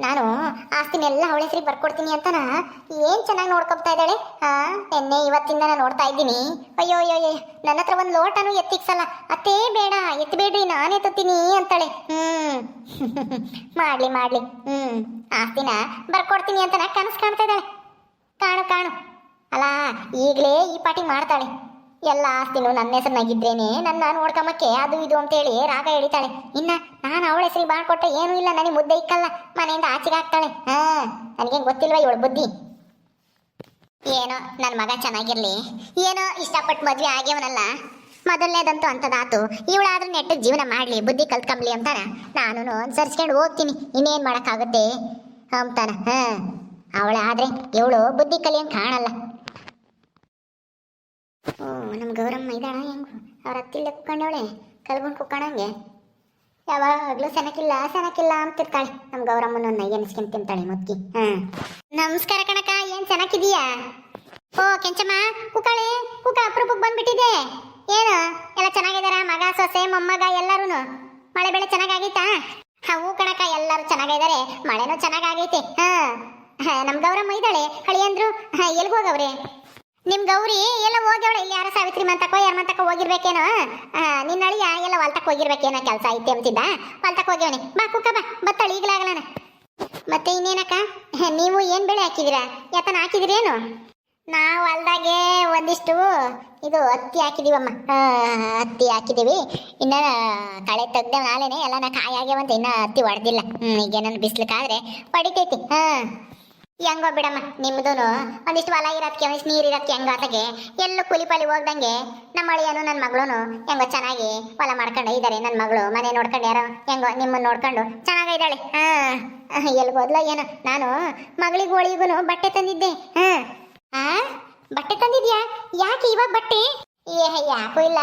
ನಾನು ಆಸ್ತಿನೆಲ್ಲ ಅವಳ ಹೆಸರಿಗೆ ಬರ್ಕೊಡ್ತೀನಿ ಅಂತನ? ಏನ್ ಚೆನ್ನಾಗಿ ನೋಡ್ಕೊತಾ ಇದ್ದಾಳೆ? ಹಾ ನಿನ್ನೆ ಇವತ್ತಿಂದ ನಾನು ನೋಡ್ತಾ ಇದ್ದೀನಿ. ಅಯ್ಯೋ ಅಯ್ಯೋ ನನ್ನ ಹತ್ರ ಒಂದು ಲೋಟನು ಎತ್ತಿಕ್ಸಲ್ಲ. ಅತ್ತೇ ಬೇಡ ಎತ್ತಬೇಡ್ರಿ ನಾನು ಎತ್ತೀನಿ ಅಂತಾಳೆ. ಹ್ಮ್. ಮಾಡ್ಲಿ ಮಾಡ್ಲಿ. ಹ್ಮ್. ಆಸ್ತಿನ ಬರ್ಕೊಡ್ತೀನಿ ಅಂತನ ಕನಸು ಕಾಣ್ತಾ ಇದ್ದಾಳೆ. ಕಾಣು ಕಾಣು. ಅಲ್ಲ ಈಗಲೇ ಈ ಪಾಟಿ ಮಾಡ್ತಾಳೆ. ಎಲ್ಲ ಆಸ್ತಿನೂ ನನ್ನ ಹೆಸರಿನಾಗಿದ್ರೇನೆ ನನ್ನ ನೋಡ್ಕೊಂಬಕ್ಕೆ ಅದು ಇದು ಅಂತೇಳಿ ರಾಗ ಎಳಿತಾಳೆ ಇನ್ನ ನಾನು ಅವಳ ಹೆಸರಿಗೆ ಮಾಡ್ಕೊಟ್ಟೆ ಏನೂ ಇಲ್ಲ, ನನಗೆ ಮುದ್ದೆ ಇಕ್ಕಲ್ಲ. ಮನೆಯಿಂದ ಆಚೆಗೆ ಹಾಕ್ತಾಳೆ. ಹಾ, ನನಗೇನು ಗೊತ್ತಿಲ್ವ ಇವಳ ಬುದ್ಧಿ? ಏನೋ ನನ್ನ ಮಗ ಚೆನ್ನಾಗಿರ್ಲಿ. ಏನೋ ಇಷ್ಟಪಟ್ಟು ಮದುವೆ ಆಗ್ಯವನಲ್ಲ. ಮೊದಲನೇದಂತೂ ಅಂಥದ್ದಾತು ಇವಳಾದ್ರೂ ನೆಟ್ಟು ಜೀವನ ಮಾಡಲಿ, ಬುದ್ಧಿ ಕಲ್ತ್ಕೊಂಬ್ಲಿ ಅಂತಾನ. ನಾನು ಅನುಸರಿಸ್ಕೊಂಡು ಹೋಗ್ತೀನಿ. ಇನ್ನೇನು ಮಾಡೋಕ್ಕಾಗುತ್ತೆ? ಅಂತಾನ. ಹಾ, ಅವಳಾದ್ರೆ ಇವಳು ಬುದ್ಧಿ ಕಲಿಯಂಗೆ ಕಾಣಲ್ಲ. ಓ ನಮ್ಮ ಗೌರಮ್ಮ ಇದ್ದಾಳ ಹೆಂಗು ಅವ್ರ ಹತ್ತಿಲ್ಲ ಕುಕ್ಕಂಡವಳೆ ಕಲ್ಗೊಂಡು ಕುಕ್ಕಣಂಗೆ ಯಾವಾಗಲೂ ಸೆನಕಿಲ್ಲ ಸೆನಕಿಲ್ಲ ಅಂತಿರ್ತಾಳೆ. ನಮ್ಮ ಗೌರಮ್ಮನ ಎನ್ಸ್ಕೊಂಡ್ ತಿಂತಾಳೆ ಮುದ್ಕಿ ಹಾ. ನಮಸ್ಕಾರ ಕಣಕ ಏನ್ ಚೆನ್ನಾಗಿದೀಯಾ ಓ ಕೆಂಚಮ್ಮ ಕುಕ್ಕಳೆ ಕುಕ್ಕ ಅಪರೂಪಕ್ಕೆ ಬಂದ್ಬಿಟ್ಟಿದೆ ಏನು? ಎಲ್ಲ ಚೆನ್ನಾಗಿದಾರ? ಮಗ ಸೊಸೆ ಮೊಮ್ಮಗ ಎಲ್ಲರೂ ಮಳೆ ಬೆಳೆ ಚೆನ್ನಾಗಾಗೈತಾ? ಹೂ ಕಣಕ ಎಲ್ಲರೂ ಚೆನ್ನಾಗಿದ್ದಾರೆ ಮಳೆನೂ ಚೆನ್ನಾಗಾಗೈತೆ. ಹಾ. ಹಾ, ನಮ್ ಗೌರಮ್ಮ ಇದ್ದಾಳೆ. ಹಳಿ ಅಂದ್ರು ಹಾಂ ಹೋಗವ್ರೆ? ನಿಮ್ ಗೌರಿ ಎಲ್ಲ ಹೋಗ್ಯವಳ. ಇಲ್ಲಿ ಯಾರ ಸಾವಿತ್ರಿ ಮಂತಕೋ ಯಾರ ಮಂತಕ ಹೋಗಿರ್ಬೇಕೇನೋ? ನಿನ್ನ ಅಳಿಯ ಎಲ್ಲ ಹೊಲ್ತಕ್ ಹೋಗಿರ್ಬೇಕೇನೋ ಕೆಲಸ ಐತೆ ಅಂತಿದ್ದ? ಹೊಲ್ತಕ್ ಹೋಗ್ಯವನಿ. ಬಾ ಕುಕ್ಕ ಬಾ. ಬತ್ತಳ ಈಗಲಾಗಲನ ಮತ್ತೆ ಇನ್ನೇನಕ್ಕ? ನೀವು ಏನ್ ಬೆಳೆ ಹಾಕಿದಿರಾ? ಯಾತನ ಹಾಕಿದಿರೇನು? ನಾವು ಹೊಲ್ದಾಗೆ ಒಂದಿಷ್ಟು, ಇದು ಹತ್ತಿ ಹಾಕಿದೀವಮ್ಮ. ಹತ್ತಿ ಹಾಕಿದೀವಿ. ಇನ್ನ ಕಳೆ ತೆಗ್ದ ನಾಳೆನೆ ಎಲ್ಲ ಕಾಯಿ ಆಗ್ಯಾವಂತ ಇನ್ನ ಹತ್ತಿ ಹೊಡೆದಿಲ್ಲ ಈಗ ಈಗೇನನ್ನು ಬಿಸ್ಲಕ್ಕಾದ್ರೆ ಪಡಿತೈತಿ ಹಾ. ಹೆಂಗೋ ಬಿಡಮ್ಮ, ನಿಮ್ದುನು. ಒಂದಿಷ್ಟು ಹೊಲ ಇರೋದಕ್ಕೆ ಒಂದಿಷ್ಟು ನೀರು ಇರೋದಕ್ಕೆ ಹೆಂಗೋ ಆತಗೆ. ಎಲ್ಲೂ ಕೂಲಿ ಪಾಲಿ ಹೋಗ್ದಂಗೆ ನಮ್ಮ ಅಳಿಯನು, ನನ್ನ ಮಗಳೂನು ಹೆಂಗೋ ಚೆನ್ನಾಗಿ ಹೊಲ ಮಾಡ್ಕೊಂಡು ಇದ್ದಾರೆ ನನ್ನ ಮಗಳು. ಮನೆ ನೋಡ್ಕೊಂಡು ಯಾರೋ ಹೆಂಗೋ ನಿಮ್ಮನ್ನ ನೋಡ್ಕೊಂಡು ಚೆನ್ನಾಗಿದ್ದಾಳೆ ಹಾ ಎಲ್ಗೋದ್ಲ ಏನೋ. ನಾನು ಮಗಳಿಗೆ ಒಳಿಗೂ ಬಟ್ಟೆ ತಂದಿದ್ದೆ. ಹಾಂ, ಆ, ಬಟ್ಟೆ ತಂದಿದ್ಯಾ? ಯಾಕೆ ಇವಾಗ ಬಟ್ಟೆ? ಏ ಯಾಕೂ ಇಲ್ಲ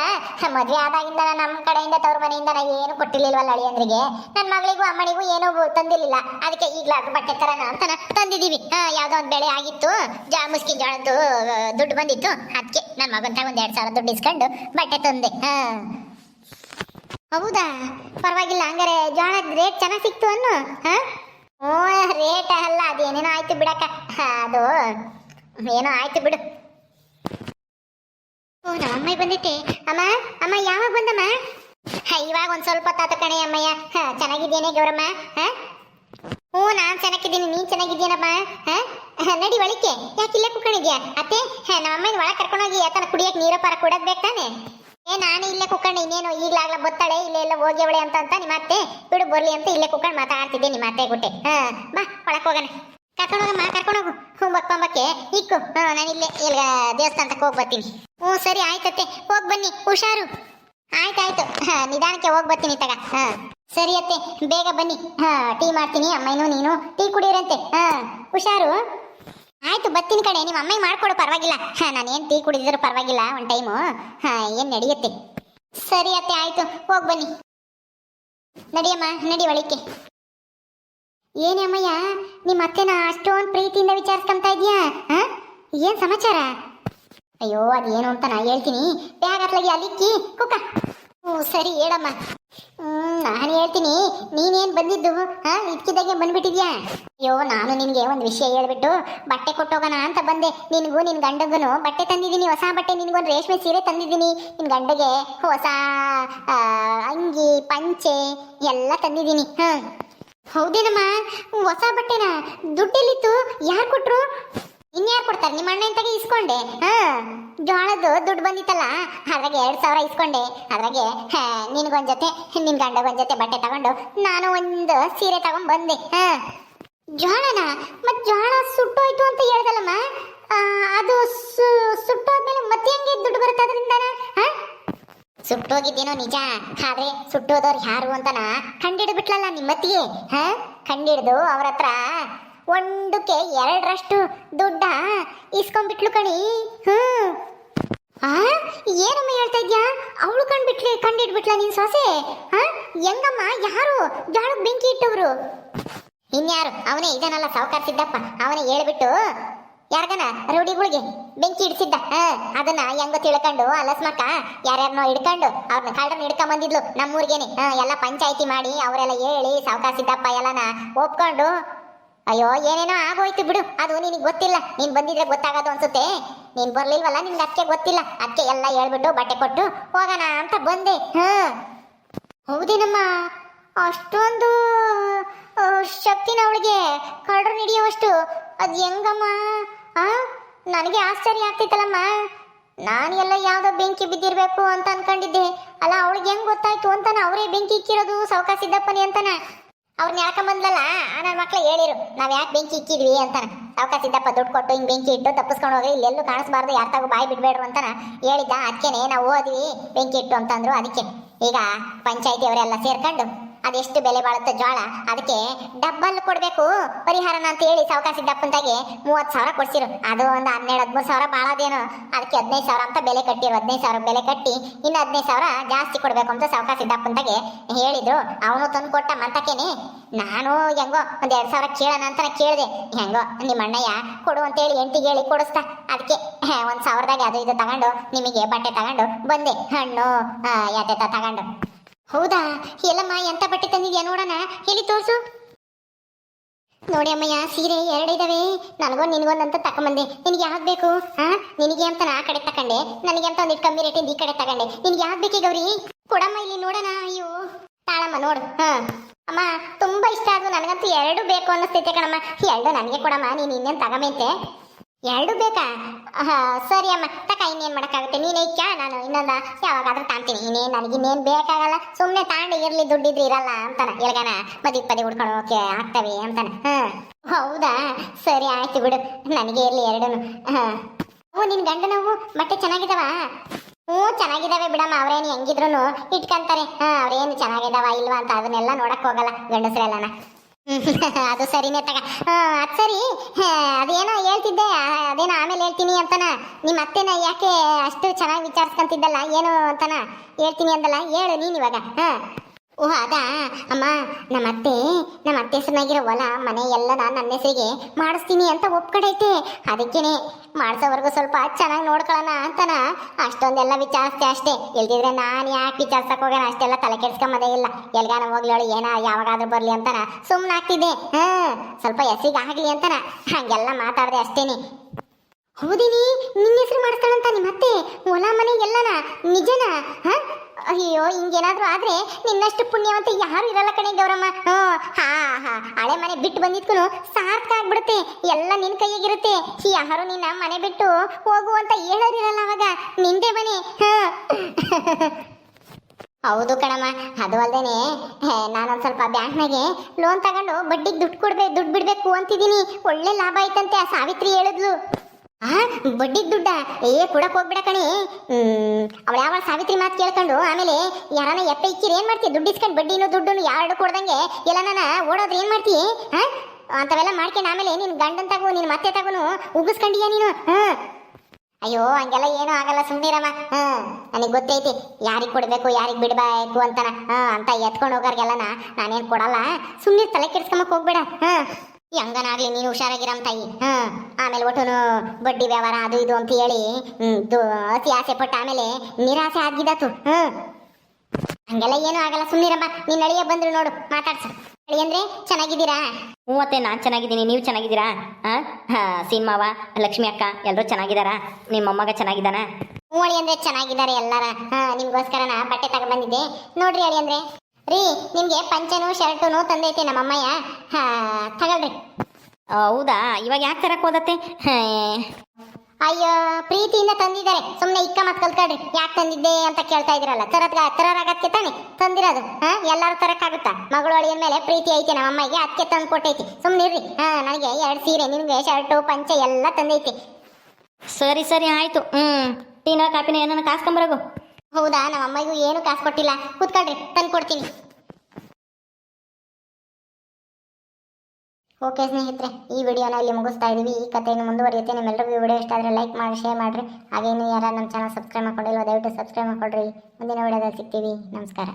ಮದುವೆ ಆದಾಗಿಂದ ನಮ್ಮ ಕಡೆಯಿಂದ ತವ್ರ ಮನೆಯಿಂದ ನಾ ಏನು ಕೊಟ್ಟಿರ್ಲಿಲ್ವಲ್ಲ ಅಳಿಯಂದ್ರಿಗೆ ನನ್ನ ಮಗಳಿಗೂ ಅಮ್ಮನಿಗೂ ಏನೂ ತಂದಿರಲಿಲ್ಲ. ಅದಕ್ಕೆ ಈಗ್ಲಾದ್ರೂ ಬಟ್ಟೆ ತರನ ಅಂತ ತಂದಿದ್ದೀವಿ ಹಾಂ, ಯಾವ್ದೋ ಒಂದು ಬೆಳೆ ಆಗಿತ್ತು. ಜಾ, ಮುಸ್ಕಿ ಜೋಳದ್ದು ದುಡ್ಡು ಬಂದಿತ್ತು. ಅದಕ್ಕೆ ನನ್ನ ಮಗನ್ ಒಂದು ಎರಡ್ ಸಾವಿರ ದುಡ್ಡು ಇಸ್ಕೊಂಡು ಬಟ್ಟೆ ತಂದೆ. ಹಾಂ. ಹೌದಾ? ಪರವಾಗಿಲ್ಲ, ಹಂಗಾರೆ ಜೋಳದ ರೇಟ್ ಚೆನ್ನಾಗಿ ಸಿಕ್ತು ಅನ್ನು, ಹಾಂ? ಓ ರೇಟ್ ಅಲ್ಲ, ಅದೇನೇನೋ ಆಯ್ತು ಬಿಡಕ್ಕ. ಅದು, ಏನೋ ಆಯ್ತು ಬಿಡು. ಅಮ್ಮ ಬಂದಿತ್ತೆ ಅಮ್ಮ ಅಮ್ಮ ಯಾವಾಗ ಬಂದಮ್ಮ? ಇವಾಗ ಒಂದ್ ಸ್ವಲ್ಪ ತಾತ ಕಣೆ ಅಮ್ಮಯ್ಯ. ಹಾ ಚೆನ್ನಾಗಿದ್ದೇನೆ ಗೌರಮ್ಮ? ಹಾ? ಹ್ಞೂ ನಾನ್ ಚೆನ್ನಾಗಿದ್ದೀನಿ. ನೀನ್ ಚೆನ್ನಾಗಿದ್ದೀನಮ್ಮ ಹಾ? ನಡಿ ಒಳಿಕೆ ಯಾಕೆ ಇಲ್ಲೇ ಕುತ್ಕೊಂಡಿದ್ಯಾ? ಅತ್ತೆ ಹ, ನಮ್ಮ ಅಮ್ಮನ ಒಳಗೆ ಕರ್ಕೊಂಡೋಗಿ ಯಾತನ ಕುಡಿಯಕ್ ನೀರೋ ಪಾರ ಕುಡೋದ್ ಬೇಕು ತಾನೆ? ಏ ನಾನು ಇಲ್ಲೇ ಕುಕ್ಕಂಡು ಇನ್ನೇನು ಈಗ್ಲಾಗ್ಲ ಬತ್ತಾಳೆ ಇಲ್ಲೇ ಎಲ್ಲ ಹೋಗ್ಯವಳೆ ಅಂತ ಅಂತ ನಿಮ್ಮ ಅತ್ತೆ. ಬಿಡು ಬರ್ಲಿ ಅಂತ ಇಲ್ಲೇ ಕುಕ್ಕಂಡು ಮಾತಾಡ್ತಿದ್ದೆ ನಿಮ್ಮ ಅತ್ತೆ ಗುಟ್ಟೆ ಹಾ ಬಾ ಒಳಕ್ ಹೋಗೋಣ. ಕರ್ಕೊಂಡೋಗಮ್ಮ ಕರ್ಕೊಂಡೋಗು ಹ್ಞೂ ಬಕ್ಕೊಂಬಕ್ಕೆ ಇಕ್ಕು. ನಾನು ಇಲ್ಲೇ ಇಲ್ಲ ದೇವಸ್ಥಾನಕ್ಕೆ ಹೋಗಿ ಬರ್ತೀನಿ. ಹ್ಞೂ, ಸರಿ, ಆಯ್ತತ್ತೆ. ಹೋಗಿ ಬನ್ನಿ, ಹುಷಾರು. ಆಯ್ತಾಯ್ತು ನಿಧಾನಕ್ಕೆ ಹೋಗಿ ಬರ್ತೀನಿ ತಗ. ಹಾಂ. ಸರಿ, ಅತ್ತೆ. ಬೇಗ ಬನ್ನಿ. ಹಾಂ, ಟೀ ಮಾಡ್ತೀನಿ ಅಮ್ಮನೂ ನೀನು. ಟೀ ಕುಡಿಯೋರಂತೆ. ಹಾಂ, ಹುಷಾರು. ಆಯ್ತು, ಬರ್ತೀನಿ ಕಡೆ ನಿಮ್ಮ ಅಮ್ಮಗೆ ಮಾಡ್ಕೊಡು, ಪರವಾಗಿಲ್ಲ. ಹಾಂ ನಾನೇನು ಟೀ ಕುಡಿದಿದ್ರು ಪರವಾಗಿಲ್ಲ, ಒಂದು ಟೈಮು. ಹಾಂ, ಏನು ನಡೆಯುತ್ತೆ. ಸರಿ, ಅತ್ತೆ, ಆಯಿತು. ಹೋಗಿ ಬನ್ನಿ. ನಡಿಯಮ್ಮ, ನಡಿ ಒಳಿಕೆ ಏನೇ ಅಮ್ಮಯ್ಯ, ನಿಮ್ಮ ಅತ್ತೆನ ಅಷ್ಟೊಂದು ಪ್ರೀತಿಯಿಂದ ವಿಚಾರಿಸ್ಕೊಂತ ಇದೆಯಾ? ಹಾಂ? ಏನ್ ಸಮಾಚಾರ? ಅಯ್ಯೋ, ಅದೇನು ಅಂತ ನಾ ಹೇಳ್ತೀನಿ. ಬ್ಯಾಗ್ ಹತ್ಲಾಗಿ ಅಲ್ಲಿಕ್ಕಿ, ಕುಕ್ಕ. ಹ್ಞೂ, ಸರಿ, ಹೇಳಮ್ಮ. ಹ್ಞೂ ನಾನು ಹೇಳ್ತೀನಿ. ನೀನೇನು ಬಂದಿದ್ದು? ಹಾ? ಇದ್ಕಿದ್ದಾಗೆ ಬಂದ್ಬಿಟ್ಟಿದ್ಯಾ? ಅಯ್ಯೋ, ನಾನು ನಿನ್ಗೆ ಒಂದು ವಿಷಯ ಹೇಳ್ಬಿಟ್ಟು ಬಟ್ಟೆ ಕೊಟ್ಟೋಗೋಣ ಅಂತ ಬಂದೆ. ನಿನಗೂ ನಿನ್ ಗಂಡಗೂ ಬಟ್ಟೆ ತಂದಿದ್ದೀನಿ, ಹೊಸ ಬಟ್ಟೆ ನಿನ್ಗೊಂದು ರೇಷ್ಮೆ ಸೀರೆ ತಂದಿದ್ದೀನಿ. ನಿನ್ ಗಂಡಗೆ ಹೊಸ ಅಂಗಿ, ಪಂಚೆ ಎಲ್ಲ ತಂದಿದ್ದೀನಿ. ಹಾ ಹೌದೇನಮ್ಮ? ಹೊಸ ಬಟ್ಟೆನ ದುಡ್ಡೆಲ್ಲಿತ್ತು? ಯಾರು ಕೊಟ್ರು? ಇನ್ಯಾರು ಕೊಡ್ತಾರೆ? ನಿಮ್ಮ ಅಣ್ಣ ಇಂತಾಗೆ ಇಸ್ಕೊಂಡೆ. ಹಾ, ಜೋಳದ್ದು ದುಡ್ಡು ಬಂದಿತ್ತಲ್ಲ, ಅದ್ರಾಗೆ ಎರಡು ಸಾವಿರ ಇಸ್ಕೊಂಡೆ. ಅದ್ರಾಗೆ ನಿನಗೊಂದು ಜೊತೆ, ನಿನ್ ಗಂಡಗೊಂದು ಜೊತೆ ಬಟ್ಟೆ ತಗೊಂಡು ನಾನು ಒಂದು ಸೀರೆ ತಗೊಂಡು ಬಂದೆ ಹಾ. ಜೋಳನ? ಮತ್ ಜೋಳ ಸುಟ್ಟೋಯ್ತು ಅಂತ ಹೇಳ್ದಲ್ಲಮ್ಮ? ಅದು ಸುಟ್ಟೋದ್ಮೇಲೆ ಮತ್ತೆ ಹೆಂಗೆ ದುಡ್ಡು ಬರುತ್ತೆ ಅದರಿಂದ ಹಾ? ಸುಟ್ಟೋಗಿದ್ದೇನೋ ನಿಜ? ಆದ್ರೆ ಸುಟ್ಟೋದವ್ರು ಯಾರು ಅಂತನ ಕಂಡಿಡ್ಬಿಟ್ಲಲ್ಲ ನಿಮ್ಮತ್ತಿಗೆ, ಹ? ಕಂಡಿಡ್ದು ಅವ್ರ ಹತ್ರ ಒಂದಕ್ಕೆ ಎರಡರಷ್ಟು ದುಡ್ಡ ಇಸ್ಕೊಂಡ್ಬಿಟ್ಲು ಕಣಿ ಹ್ಮ್ ಆ? ಏನಮ್ಮ ಹೇಳ್ತಾ ಇದ್ಯಾ? ಅವಳು ಕಂಡ್ಬಿಟ್ಲೆ, ಕಂಡಿಡ್ಬಿಟ್ಲ ನಿನ್ ಸೊಸೆ, ಹ? ಹೆಂಗಮ್ಮ, ಯಾರು? ಜಾಳಕ್ ಬೆಂಕಿ ಇಟ್ಟವ್ರು. ಇನ್ಯಾರು? ಅವನೇ, ಇದನ್ನಲ್ಲ ಸಾವುಕಾರ ಸಿದ್ದಪ್ಪ. ಅವನೇ ಹೇಳ್ಬಿಟ್ಟು ಯಾರ್ಗನ? ರೌಡಿಗಳಿಗೆ ಬೆಂಕಿ ಇಡ್ಸಿದ್ದ ಅದನ್ನ ಹೆಂಗೋ ತಿಳ್ಕೊಂಡು ಅಲಸ್ಮಕ್ಕ ಯಾರ್ಯಾರನೋ ಹಿಡ್ಕೊಂಡು ಅವ್ರನ್ನ ಕಳ್ಳನ ಹಿಡ್ಕೊಂಡ್ ಬಂದಿದ್ಲು ನಮ್ಮೂರ್ಗೇನೆ. ಎಲ್ಲ ಪಂಚಾಯಿತಿ ಮಾಡಿ ಅವರೆಲ್ಲ ಹೇಳಿ ಸಾವಕಾಸಿದ್ದಪ್ಪ ಎಲ್ಲನ ಒಪ್ಕೊಂಡು. ಅಯ್ಯೋ, ಏನೇನೋ ಆಗೋಯ್ತು ಬಿಡು. ಅದು ನಿನಗೆ ಗೊತ್ತಿಲ್ಲ. ನೀನು ಬಂದಿದ್ರೆ ಗೊತ್ತಾಗೋದು ಅನ್ಸುತ್ತೆ. ನೀನು ಬರ್ಲಿಲ್ವಲ್ಲ ನಿನ್ಗೆ ಅದಕ್ಕೆ ಗೊತ್ತಿಲ್ಲ. ಅದಕ್ಕೆ ಎಲ್ಲ ಹೇಳ್ಬಿಟ್ಟು ಬಟ್ಟೆ ಕೊಟ್ಟು ಹೋಗೋಣ ಅಂತ ಬಂದೆ. ಹಾ. ಹೌದೇನಮ್ಮ? ಅಷ್ಟೊಂದು ಶಕ್ತಿನ ಅವಳಿಗೆ ಕಳ್ಳರು ಹಿಡಿಯುವಷ್ಟು. ಅದು ಹೆಂಗಮ್ಮ? ಆ? ನನಗೆ ಆಶ್ಚರ್ಯ ಆಗ್ತಿತ್ತಲ್ಲಮ್ಮ. ನಾನು ಎಲ್ಲ ಯಾವುದೋ ಬೆಂಕಿ ಬಿದ್ದಿರಬೇಕು ಅಂತ ಅನ್ಕೊಂಡಿದ್ದೆ. ಅಲ್ಲ, ಅವಳಿಗೆ ಹೆಂಗ್ ಗೊತ್ತಾಯ್ತು ಅಂತಾನ? ಅವರೇ ಬೆಂಕಿ ಇಕ್ಕಿರೋದು ಸೌಕ ಸಿದ್ದಪ್ಪನಿ ಅಂತಾನ? ಅವ್ರನ್ನ ಯಾಕಂಬಂದ್ಲಲ್ಲ ನನ್ನ ಮಕ್ಳು ಹೇಳಿರು, ನಾವು ಯಾಕೆ ಬೆಂಕಿ ಇಕ್ಕಿದ್ವಿ ಅಂತಾನ? ಸೌಕ ಸಿದ್ದಪ್ಪ ದುಡ್ಡು ಕೊಟ್ಟು ಹಿಂಗೆ ಬೆಂಕಿ ಇಟ್ಟು ತಪ್ಪಿಸ್ಕೊಂಡು ಹೋಗಿ ಇಲ್ಲೆಲ್ಲೂ ಕಾಣಿಸ್ಬಾರ್ದು, ಯಾರ ತಗೋ ಬಾಯಿ ಬಿಡ್ಬೇಡ್ರು ಅಂತಾನ ಹೇಳಿದ್ದ. ಅದಕ್ಕೇನೆ ನಾವು ಹೋದ್ವಿ ಬೆಂಕಿ ಇಟ್ಟು ಅಂತಂದ್ರು ಅದಕ್ಕೆ. ಈಗ ಪಂಚಾಯತಿ ಅವರೆಲ್ಲ ಸೇರ್ಕೊಂಡು ಅದೆಷ್ಟು ಬೆಲೆ ಬಾಳುತ್ತೆ ಜೋಳ ಅದಕ್ಕೆ ಡಬ್ಬಲ್ ಕೊಡ್ಬೇಕು ಪರಿಹಾರನ ಅಂತ ಹೇಳಿ ಸಾವಕಾಶ ಸಿದ್ದಪ್ಪಂತಾಗೆ ಮೂವತ್ತು ಸಾವಿರ ಕೊಡ್ಸಿರು. ಅದು ಒಂದು ಹನ್ನೆರಡು, ಹದಿಮೂರು ಸಾವಿರ ಬಾಳದೇನು. ಅದಕ್ಕೆ ಹದಿನೈದು ಸಾವಿರ ಅಂತ ಬೆಲೆ ಕಟ್ಟಿರು. ಹದಿನೈದು ಸಾವಿರ ಬೆಲೆ ಕಟ್ಟಿ ಇನ್ನು ಹದಿನೈದು ಸಾವಿರ ಜಾಸ್ತಿ ಕೊಡಬೇಕು ಅಂತ ಸಾವಕಾಶ ಸಿದ್ದಪ್ಪಂತಾಗೆ ಹೇಳಿದ್ರು. ಅವನು ತಂದು ಕೊಟ್ಟ ಮಂತಕೇನೆ, ನಾನು ಹೆಂಗೋ ಒಂದ್ ಎರಡ್ ಸಾವಿರ ಕೇಳೋಣ ಅಂತ ಕೇಳಿದೆ. ಹೆಂಗೋ, ನಿಮ್ಮ ಅಣ್ಣಯ್ಯ ಕೊಡು ಅಂತೇಳಿ ಎಂಟಿಗೆ ಹೇಳಿ ಕೊಡಿಸ್ತಾ. ಅದಕ್ಕೆ ಒಂದ್ ಸಾವಿರದಾಗ ಅದು ಇದು ತಗೊಂಡು, ನಿಮಗೆ ಬಟ್ಟೆ ತಗೊಂಡು ಬಂದೆ. ಹಣ್ಣು ಯಾತ ತಗೊಂಡು. ಹೌದಾ? ಎಲ್ಲಮ್ಮ, ಎಂತ ಬಟ್ಟೆ ತಂದಿದ್ಯಾ ನೋಡೋಣ? ಹೇಳಿ ತೋರಿಸು? ನೋಡಿ ಅಮ್ಮಯ್ಯ, ಸೀರೆ ಎರಡಿದಾವೆ. ನನಗೋ ನಿನಗೊಂದು ಅಂತ ತಕೊಂಬಂದೆ. ನಿನಗೆ ಯಾವ್ದು ಬೇಕು? ಹಾ ನಿನಗೆ ಅಂತ ನಾ ಕಡೆ ತಕೊಂಡೆ. ನನಗೆ ಅಂತ ಒಂದಿಟ್ಟು ಕಮ್ಮಿ ರೇಟಿಂದ ಈ ಕಡೆ ತಗೊಂಡೆ. ನಿನಗೆ ಯಾವ್ದು ಬೇಕಿ ಗೌರಿ? ಕೊಡಮ್ಮ ಇಲ್ಲಿ ನೋಡೋಣ. ಅಯ್ಯೋ. ತಾಳಮ್ಮ, ನೋಡು. ಹಾ. ಅಮ್ಮ, ತುಂಬಾ ಇಷ್ಟ ಆದ್ವು ನನಗಂತೂ ಎರಡು ಬೇಕು ಅನ್ನಿಸ್ತೈತೆ ಕಣಮ್ಮ. ಎರಡು ನನಗೆ ಕೊಡಮ್ಮ. ನೀನು ಇನ್ನೇನು ತಗೊಂಬಂತೆ? ಎರಡು ಬೇಕಾ? ಸರಿ ಅಮ್ಮ. ತಕ, ಇನ್ನೇನ್ ಮಾಡಕ್ಕಾಗುತ್ತೆ? ನೀನೇ ಇಕ್ಕ ನಾನು ಇನ್ನೊಂದ ಯಾವಾಗಾದ್ರೂ ತಾಂತೀನಿ ಇನ್ನೇನು ನನಗೆ ಇನ್ನೇನ್ ಬೇಕಾಗಲ್ಲ. ಸುಮ್ಮನೆ ತಾಂಡಿ ಇರಲಿ, ದುಡ್ಡಿದ್ರೆ ಇರಲ್ಲ ಅಂತಾನ. ಎಲ್ಗಾನ ಮದಿ, ಪದಿ ಹುಡ್ಕೊಂಡು ಓಕೆ ಆಗ್ತವೆ ಅಂತಾನ. ಹಾಂ. ಹೌದಾ? ಸರಿ, ಆಯ್ತು ಬಿಡು. ನನಗೆ ಇರಲಿ ಎರಡೂ ಹಾ. ಓ, ನಿನ್ ಗಂಡನವು ಮತ್ತೆ ಚೆನ್ನಾಗಿದಾವ? ಹ್ಞೂ, ಚೆನ್ನಾಗಿದಾವೆ ಬಿಡಮ್ಮ. ಅವ್ರೇನು ಹೆಂಗಿದ್ರು ಇಟ್ಕೊಂತಾರೆ. ಹಾಂ, ಅವ್ರೇನು ಚೆನ್ನಾಗಿದಾವ, ಇಲ್ವಾ ಅಂತ ಅದನ್ನೆಲ್ಲ ನೋಡಕ್ ಹೋಗಲ್ಲ ಗಂಡಸ್ರೆಲ್ಲನ. ಅದು ಸರಿನೇ ತಗ. ಅದು ಸರಿ. ಅದೇನೋ ಹೇಳ್ತಿದ್ದೆ. ಅದೇನೋ ಆಮೇಲೆ ಹೇಳ್ತೀನಿ ಅಂತನ. ನಿಮ್ಮ ಅತ್ತೆನ ಯಾಕೆ ಅಷ್ಟು ಚೆನ್ನಾಗಿ ವಿಚಾರಿಸ್ಕೊಂತಿದ್ದಲ್ಲ? ಏನು ಅಂತನ ಹೇಳ್ತೀನಿ ಅಂದಲ್ಲ? ಹೇಳು ನೀನು ಇವಾಗ. ಹಾ. ಓ ಅದಾ? ಅಮ್ಮ ನಮ್ಮ ಅತ್ತೆ ನಮ್ಮ ಅತ್ತೆ ಹೆಸರಿನಾಗಿರೋ ಹೊಲ ಮನೆ ಎಲ್ಲ ನಾನು ನನ್ನ ಹೆಸರಿಗೆ ಮಾಡಿಸ್ತೀನಿ ಅಂತ ಒಪ್ಕಡೈತೆ. ಅದಕ್ಕೇನೆ ಮಾಡ್ಸೋವರೆಗೂ ಸ್ವಲ್ಪ ಚೆನ್ನಾಗಿ ನೋಡ್ಕೊಳ್ಳೋಣ ಅಂತನ. ಅಷ್ಟೊಂದೆಲ್ಲ ವಿಚಾರಿಸ್ತೆ ಅಷ್ಟೇ. ಇಲ್ದಿದ್ರೆ ನಾನು ಯಾಕೆ ವಿಚಾರ್ಸಕ್ಕೆ ಹೋಗೋಣ ಅಷ್ಟೆಲ್ಲ ತಲೆ ಕೆಡ್ಸ್ಕೊಂಬದೇ ಇಲ್ಲ. ಎಲ್ಗಾನ ಹೋಗ್ಲೇಳು ಏನ, ಯಾವಾಗಾದ್ರೂ ಬರಲಿ ಅಂತನ. ಸುಮ್ಮನೆ ಆಗ್ತಿದ್ದೆ. ಹಾಂ, ಸ್ವಲ್ಪ ಹೆಸರಿಗೆ ಆಗ್ಲಿ ಅಂತನ. ಹಾಗೆಲ್ಲ ಮಾತಾಡಿದೆ ಅಷ್ಟೇನೆ. ಹೌದಿನಿ? ನಿನ್ನ ಹೆಸರು ಮಾಡಿಸ್ತಾಳಂತ ನಿಮ್ಮ ಅತ್ತೆ ಹೊಲ ಮನೆ ಎಲ್ಲನ? ನಿಜನ? ಹ? ಅಯ್ಯೋ, ಹಿಂಗೇನಾದ್ರೂ ಆದ್ರೆ ನಿನ್ನಷ್ಟು ಪುಣ್ಯವಂತ ಯಾರು ಇರಲ್ಲ ಕಣೆ ಗೌರಮ್ಮ. ಹಾ ಹಾ. ಹಳೆ ಮನೆ ಬಿಟ್ಟು ಬಂದಿದ್ಕು ಸಾರ್ಥಕ ಆಗ್ಬಿಡುತ್ತೆ. ಎಲ್ಲ ನಿನ್ ಕೈಯಾಗಿರುತ್ತೆ. ಯಾರು ನಿನ್ನ ಮನೆ ಬಿಟ್ಟು ಹೋಗು ಅಂತ ಹೇಳೋರಿರಲ್ಲ ಅವಾಗ. ನಿಂದೆ ಮನೆ. ಹೌದು ಕಣಮ್ಮ, ಅದು ಅಲ್ದೇನೆ. ನಾನೊಂದು ಸ್ವಲ್ಪ ಬ್ಯಾಂಕ್ನಾಗೆ ಲೋನ್ ತಗೊಂಡು ಬಡ್ಡಿಗೆ ದುಡ್ಡು ಕೊಡ್ಬೇಕು ದುಡ್ಡು ಬಿಡಬೇಕು ಅಂತಿದ್ದೀನಿ. ಒಳ್ಳೆ ಲಾಭ ಐತಂತೆ ಆ ಸಾವಿತ್ರಿ ಹೇಳಿದ್ಲು. ಆ ಬಡ್ಡಿಗೆ ದುಡ್ಡ. ಏ, ಕೊಡಕ್ ಹೋಗ್ಬಿಡ ಕಣಿ. ಅವಳು ಯಾವ ಸಾವಿತ್ರಿ ಮಾತು ಕೇಳ್ಕೊಂಡು, ಆಮೇಲೆ ಯಾರನ್ನ ಎಪ್ಪ ಇಕ್ಕಿರಿ ಏನ್ ಮಾಡ್ತಿ? ದುಡ್ಡು ಇಸ್ಕೊಂಡು ಬಡ್ಡಿನೂ ದುಡ್ಡು ಯಾರು ಕೊಡ್ದಂಗೆ? ಎಲ್ಲ ನಾನು ಓಡೋದ್ರೆ ಏನ್ ಮಾಡ್ತಿ? ಅಂತವೆಲ್ಲ ಮಾಡ್ಕೊಂಡು ಆಮೇಲೆ ನಿನ್ ಗಂಡನ್ ತಗೋ, ನಿನ್ ಮತ್ತೆ ತಗೋನು ಉಗಿಸ್ಕೊಂಡಿಯ ನೀನು? ಅಯ್ಯೋ, ಹಂಗೆಲ್ಲ ಏನೂ ಆಗಲ್ಲ ಸುಮ್ಮನಿರಮ್ಮ ಹಾ, ನನಗೆ ಗೊತ್ತೈತಿ. ಯಾರಿಗೆ ಕೊಡಬೇಕು, ಯಾರಿಗೆ ಬಿಡ್ಬೇಕು ಅಂತಾನ. ಹಾ, ಅಂತ ಎತ್ಕೊಂಡು ಹೋಗೋರ್ಗೆಲ್ಲನ ನಾನೇನು ಕೊಡಲ್ಲ. ಸುಮ್ಮನೆ ತಲೆ ಕೆಡ್ಸ್ಕೊಂಬಕ್ ಹೋಗ್ಬೇಡ. ಹಾ? ಹೆಂಗನಾಗ್ಲಿ ನೀನು ಹುಷಾರಾಗಿರಮ್ ತಾಯಿ. ಹಾ ಆಮೇಲೆ ಒಟ್ಟುನು ಬಡ್ಡಿ ವ್ಯವಹಾರ ಅದು ಇದು ಅಂತ ಹೇಳಿ ಅತಿ ಆಸೆ ಪಟ್ಟ ಆಮೇಲೆ ನಿರಾಸೆ ಆಗಿದ್ದಾತು ಹ್ಮ್ ಹಂಗೆಲ್ಲ ಏನೂ ಆಗಲ್ಲ. ಸುಮ್ಮನಿರಮ್ಮ ನಿನ್ನ ಅಳಿಯ ಬಂದ್ರು ನೋಡು ಮಾತಾಡ್ಸು. ಅಳಿ ಅಂದ್ರೆ ಚೆನ್ನಾಗಿದ್ದೀರಾ? ಅತ್ತೆ ನಾನು ಚೆನ್ನಾಗಿದ್ದೀನಿ. ನೀವು ಚೆನ್ನಾಗಿದ್ದೀರಾ? ಹಾಂ ಹಾಂ ಸೀಮಾವ ಲಕ್ಷ್ಮಿ ಅಕ್ಕ ಎಲ್ಲರೂ ಚೆನ್ನಾಗಿದ್ದಾರಾ? ನಿಮ್ಮ ಮೊಮ್ಮಗ ಚೆನ್ನಾಗಿದ್ದಾನ? ಹ್ಞೂ ಅಳಿ ಅಂದ್ರೆ ಚೆನ್ನಾಗಿದ್ದಾರೆ ಎಲ್ಲಾರ. ಹಾ ನಾ ಬಟ್ಟೆ ತಗೊಂಡ್ಬಂದಿದ್ದೆ ನೋಡ್ರಿ ಅಳಿ ಅಂದ್ರೆ. ರೀ, ನಿಮ್ಗೆ ಪಂಚನೂ ಶರ್ಟುನು ತಂದೈತಿ ನಮ್ಮ ಅಮ್ಮಯ್ಯ ಹಾ, ತಗೊಳ್ರಿ. ಹೌದಾ? ಇವಾಗ ಯಾಕೆ ತರಕ್ಕೆ ಹೋದತ್ತೆ? ಅಯ್ಯೋ, ಪ್ರೀತಿಯಿಂದ ತಂದಿದ್ದಾರೆ. ಸುಮ್ಮನೆ ಇಕ್ಕ ಮತ್ ಕಲ್ತ್ಕೊಳ್ರಿ. ಯಾಕೆ ತಂದಿದ್ದೆ ಅಂತ ಕೇಳ್ತಾ ಇದ್ರಲ್ಲ ತರದ್ ತರರಾಗಕ್ಕೆ ತಾನೆ. ತಂದಿರೋದು. ಹಾ, ಎಲ್ಲರೂ ತರಕ್ಕಾಗುತ್ತಾ ಮಗಳು ಅಳಿಯನ ಮೇಲೆ ಪ್ರೀತಿ ಐತೆ ನಮ್ಮ ಅಮ್ಮಗೆ ಅದಕ್ಕೆ ತಂದು ಕೊಟ್ಟೈತಿ. ಸುಮ್ಮನಿರ್ರಿ ಹಾ, ನನಗೆ ಎರಡು ಸೀರೆ, ನಿಮಗೆ ಶರ್ಟು, ಪಂಚೆ ಎಲ್ಲ ತಂದೈತಿ. ಸರಿ ಸರಿ, ಆಯಿತು. ಹ್ಞೂ ಟೀನೋ ಕಾಪಿನ ಏನೋ ಕಾಸ್ಕೊಂಬರಗು ಹೌದಾ? ನಮ್ಮ ಅಮ್ಮಗೂ ಏನು ಕಾಸು ಕೊಟ್ಟಿಲ್ಲ. ಕೂತ್ಕೊಳ್ರಿ, ತಂದು ಕೊಡ್ತೀನಿ. ಓಕೆ ಸ್ನೇಹಿತರೆ, ಈ ವಿಡಿಯೋನ ಇಲ್ಲಿ ಮುಗಿಸ್ತಾ ಇದ್ದೀವಿ ಈ ಕಥೆಯನ್ನು ಮುಂದುವರಿಯುತ್ತೆ. ನಿಮ್ಮೆಲ್ಲರಿಗೂ ಈ ವಿಡಿಯೋ ಇಷ್ಟ ಆದರೆ ಲೈಕ್ ಮಾಡಿ, ಶೇರ್ ಮಾಡಿರಿ. ಹಾಗೇನೂ ಯಾರ ನಮ್ಮ ಚಾನಲ್ ಸಬ್ಸ್ಕ್ರೈಬ್ ಮಾಡ್ಕೊಂಡಿಲ್ಲ ದಯವಿಟ್ಟು ಸಬ್ಸ್ಕ್ರೈಬ್ ಮಾಡ್ಕೊಳ್ರಿ. ಮುಂದಿನ ವಿಡಿಯೋದಲ್ಲಿ ಸಿಗ್ತೀವಿ. ನಮಸ್ಕಾರ.